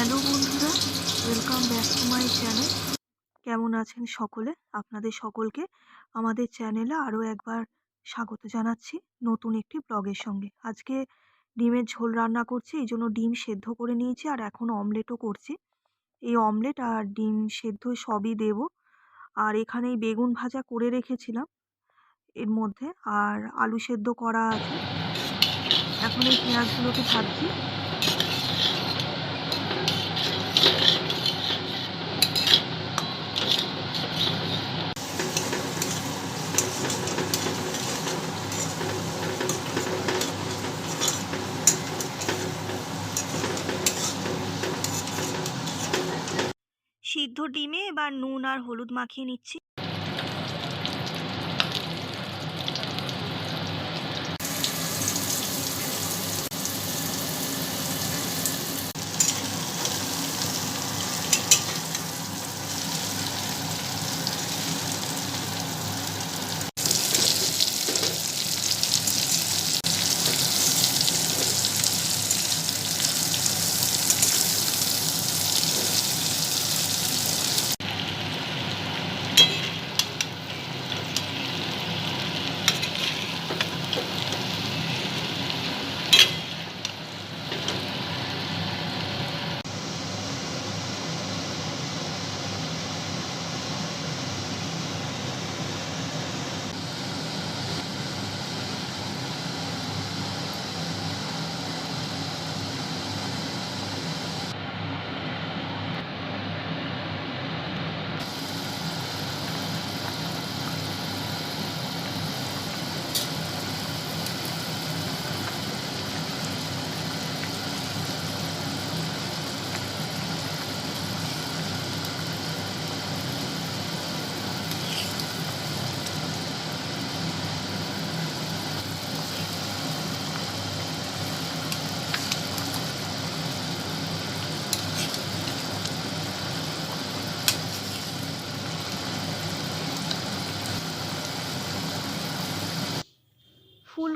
Hello বন্ধুরা, welcome back to my channel. কেমন আছেন সকলে? আপনাদের সকলকে আমাদের চ্যানেলে আরও একবার স্বাগত জানাচ্ছি নতুন একটি ব্লগের সঙ্গে। আজকে ডিমের ঝোল রান্না করছি, এই জন্য ডিম সেদ্ধ করে নিয়েছি আর এখন অমলেটও করছি। এই অমলেট আর ডিম সেদ্ধ সবই দেব। আর এখানে এই বেগুন ভাজা করে রেখেছিলাম এর মধ্যে, আর আলু সেদ্ধ করা আছে। এখন এই পেঁয়াজগুলোকে ভাজছি সিদ্ধ ডিমে এবার নুন আর হলুদ মাখিয়ে নিচ্ছি।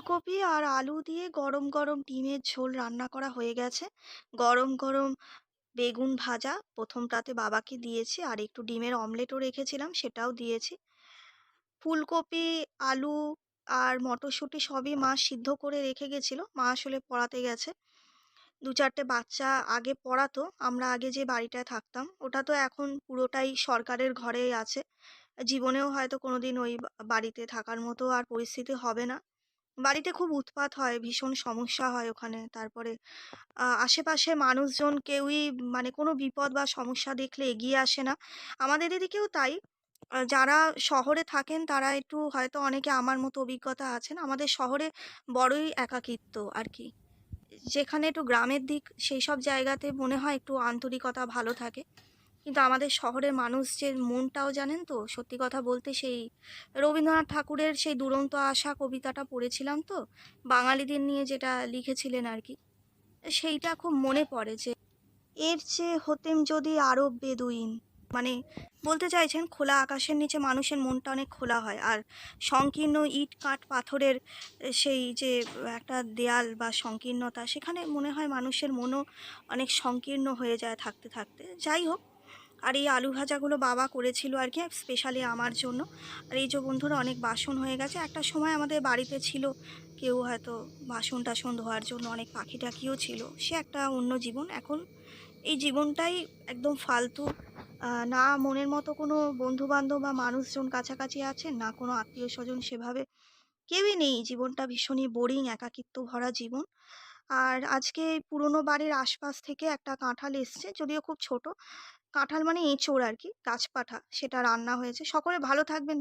ফুলকপি আর আলু দিয়ে গরম গরম ডিমের ঝোল রান্না করা হয়ে গেছে। গরম গরম বেগুন ভাজা প্রথমটাতে বাবাকে দিয়েছি আর একটু ডিমের অমলেটও রেখেছিলাম সেটাও দিয়েছি। ফুলকপি, আলু আর মটরশুঁটি সবই মা সিদ্ধ করে রেখে গেছিল। মা আসলে পড়াতে গেছে। দু চারটে বাচ্চা আগে পড়াতো, আমরা আগে যে বাড়িটায় থাকতাম, ওটা তো এখন পুরোটাই সরকারের ঘরেই আছে। জীবনেও হয়তো কোনোদিন ওই বাড়িতে থাকার মতো আর পরিস্থিতি হবে না। বাড়িতে খুব উৎপাত হয়, ভীষণ সমস্যা হয় ওখানে। তারপরে আশেপাশে মানুষজন কেউই মানে কোনো বিপদ বা সমস্যা দেখলে এগিয়ে আসে না। আমাদের এদিকেও তাই। যারা শহরে থাকেন তারা একটু হয়তো অনেকে আমার মতো অভিজ্ঞতা আছেন। আমাদের শহরে বড়ই একাকিত্ব আর কি। যেখানে একটু গ্রামের দিক, সেই সব জায়গাতে মনে হয় একটু আন্তরিকতা ভালো থাকে। কিন্তু আমাদের শহরের মানুষ যে মনটাও জানেন তো? সত্যি কথা বলতে সেই রবীন্দ্রনাথ ঠাকুরের সেই দুরন্ত আশা কবিতাটা পড়েছিলাম তো? বাঙালিদের নিয়ে যেটা লিখেছিলেন আর কি। সেইটা খুব মনে পড়ে যে এর চেয়ে হতেম যদি আরও বেদুইন। মানে বলতে চাইছেন খোলা আকাশের নিচে মানুষের মনটা অনেক খোলা হয়। আর সংকীর্ণ ইট কাঠ পাথরের সেই যে একটা দেয়াল বা সংকীর্ণতা, সেখানে মনে হয় মানুষের মনও অনেক সংকীর্ণ হয়ে যায় থাকতে থাকতে। যাই হোক আর এই আলু ভাজাগুলো বাবা করেছিল আর কি স্পেশালি আমার জন্য। আর এই যে বন্ধুরা, অনেক বাসন হয়ে গেছে। একটা সময় আমাদের বাড়িতে ছিল, কেউ হয়তো বাসন টাসন ধোয়ার জন্য অনেক পাখি টাকিও ছিল। সে একটা অন্য জীবন। এখন এই জীবনটাই একদম ফালতু। না মনের মতো কোনো বন্ধুবান্ধব বা মানুষজন কাছাকাছি আছে না কোনো আত্মীয় স্বজন সেভাবে। কেউই নেই। জীবনটা ভীষণই বোরিং একাকিত্ব ভরা জীবন। আর আজকে পুরনো বাড়ির আশপাশ থেকে একটা কাঁঠাল এসছে, যদিও খুব ছোট। কাঁঠাল মানে এঁচোড় আর কি গাছপাঠা সেটা রান্না হয়েছে। সকলে ভালো থাকবেন।